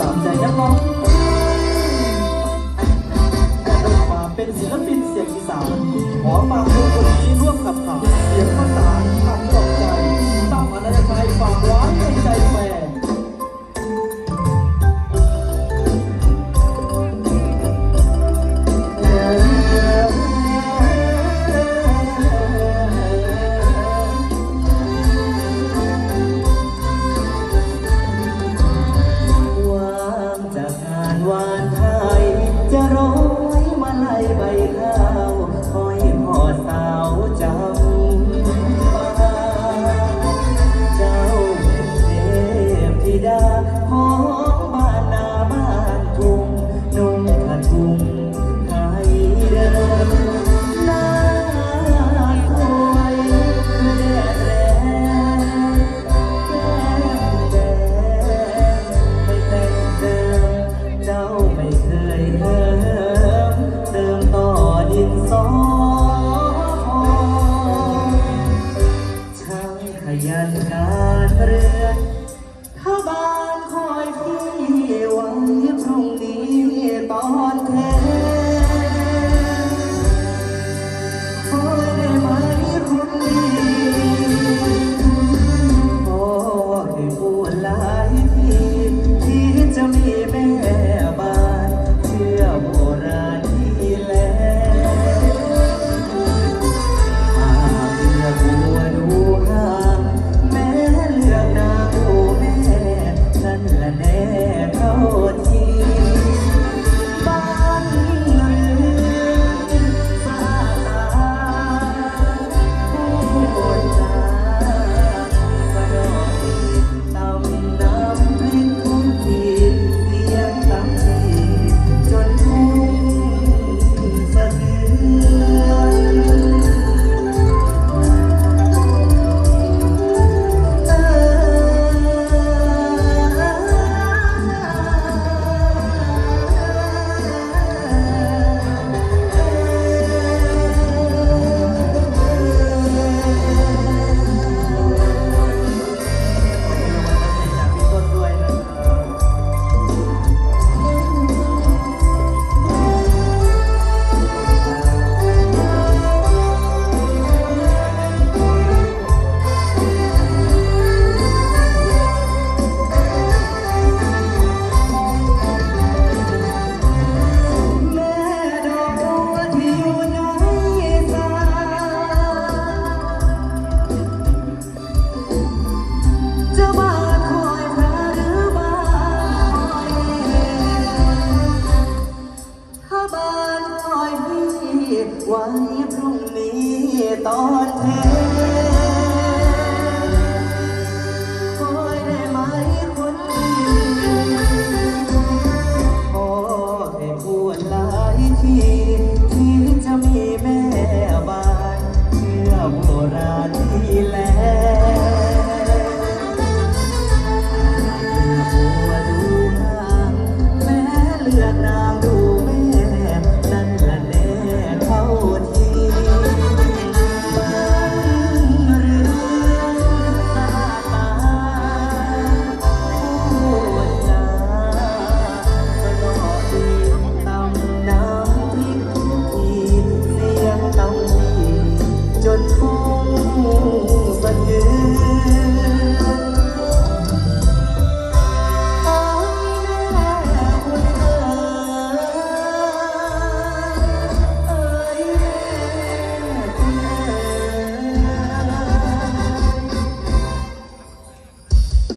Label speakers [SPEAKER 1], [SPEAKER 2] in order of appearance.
[SPEAKER 1] ตามใจนักร้องแต่ด้วความเป็นศิลปินเสียงอีสานขอฝาก ขยันการเรือนข้าบ้า